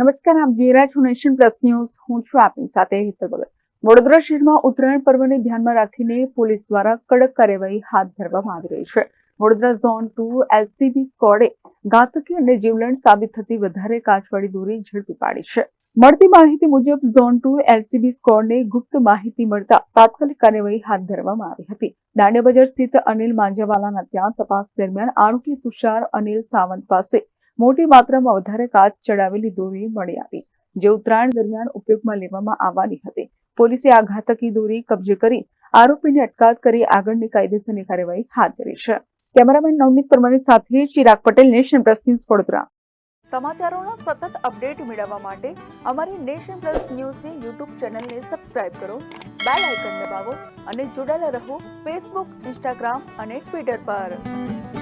નમસ્કાર, આપ જોઈ રહ્યા છો નેશન પ્લસ ન્યૂઝ. હું છું આપની સાથે હિતલ ભગત. વડોદરા શહેરમાં ઉત્તરાયણ પર્વને ધ્યાનમાં રાખીને પોલીસ દ્વારા કડક કાર્યવાહી હાથ ધરવામાં આવી રહી છે. વડોદરા ઝોન ટુ એલસીબી સ્કોડે ઘાતકી અને જીવલેણ સાબિત થતી વધારે કાચવાળી દોરી ઝડપી પાડી છે. મળતી માહિતી મુજબ, ઝોન ટુ એલસીબી સ્કોડને ગુપ્ત માહિતી મળતા તાત્કાલિક કાર્યવાહી હાથ ધરવામાં આવી હતી. દાંડિયા બજાર સ્થિત અનિલ માંજાવાલાના ત્યાં તપાસ દરમિયાન આરોપી તુષાર અનિલ સાવંત પાસે મોટી માત્રામાં વધારે કાચ ચડાવેલી દોરી મળી આવી, જે ઉત્તરાયણ દરમિયાન ઉપયોગમાં લેવામાં આવવાની હતી. પોલીસે આ ઘાતકી દોરી કબજે કરી આરોપીની અટકાયત કરી આગળની કાયદેસરની કાર્યવાહી હાથ ધરી છે. કેમેરામેન નવનીત પરમારની સાથે Chirag Patel, nation press news Vadodara. સમાચારોનો સતત અપડેટ મેળવવા માટે અમારી નેશન પ્લસ ન્યૂઝની યુટ્યુબ ચેનલને સબસ્ક્રાઇબ કરો, બેલ આઇકન દબાવો અને જોડાયેલા રહો ફેસબુક, ઇન્સ્ટાગ્રામ અને ટ્વિટર પર.